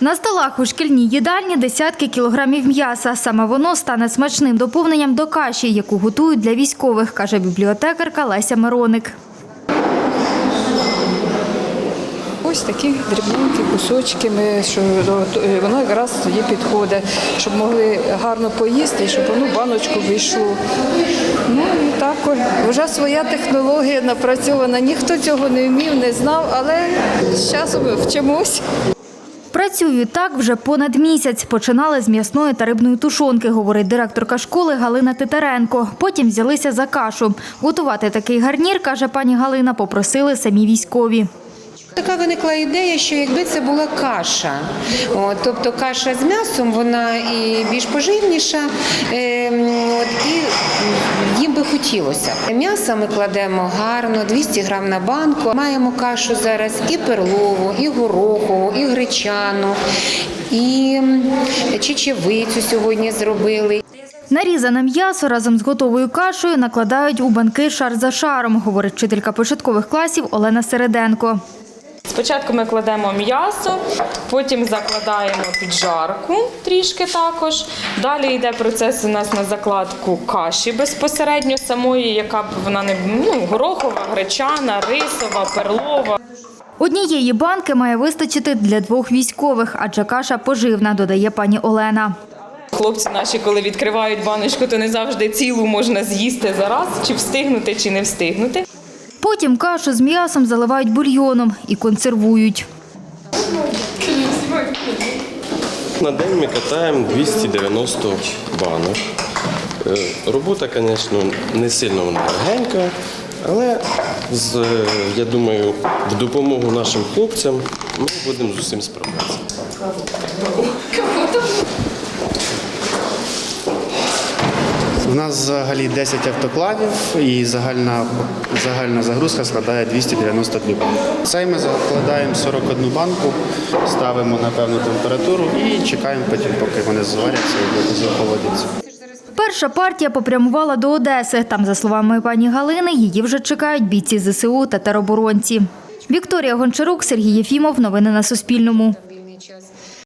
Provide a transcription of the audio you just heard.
На столах у шкільній їдальні десятки кілограмів м'яса. Саме воно стане смачним доповненням до каші, яку готують для військових, каже бібліотекарка Леся Мироник. Ось такі дрібненькі кусочки, що е, воно якраз тоді підходить, щоб могли гарно поїсти щоб воно баночку вийшло. Ну і так вже своя технологія напрацьована. Ніхто цього не вмів, не знав, але з часом вчимось. Працюють так вже понад місяць. Починали з м'ясної та рибної тушонки, говорить директорка школи Галина Титаренко. Потім взялися за кашу. Готувати такий гарнір, каже пані Галина, попросили самі військові. Така виникла ідея, що якби це була каша, от, тобто каша з м'ясом, вона і більш поживніша, е, от, і хотілося. М'ясо ми кладемо гарно, 200 грам на банку. Маємо кашу зараз і перлову, і горохову, і гречану, і чечевицю сьогодні зробили. Нарізане м'ясо разом з готовою кашею накладають у банки шар за шаром, говорить вчителька початкових класів Олена Середенко. Спочатку ми кладемо м'ясо, потім закладаємо піджарку трішки також. Далі йде процес у нас на закладку каші безпосередньо самої, яка б вона не ну, горохова, гречана, рисова, перлова. Однієї банки має вистачити для двох військових, адже каша поживна, додає пані Олена. Хлопці наші, коли відкривають баночку, то не завжди цілу можна з'їсти зараз, чи встигнути, чи не встигнути. Потім кашу з м'ясом заливають бульйоном і консервують. На день ми катаємо 290 банок. Е, Робота, звісно, не сильно вона легенька, але з, е, я думаю, в допомогу нашим хлопцям ми будемо з усім справлятися. У нас взагалі 10 автоклавів і загальна, загальна загрузка складає 292 банки. Цей ми закладаємо 41 банку, ставимо на певну температуру і чекаємо потім, поки вони зваряться і захолодяться. Перша партія попрямувала до Одеси. Там, за словами пані Галини, її вже чекають бійці ЗСУ та тероборонці. Вікторія Гончарук, Сергій Єфімов. Новини на Суспільному.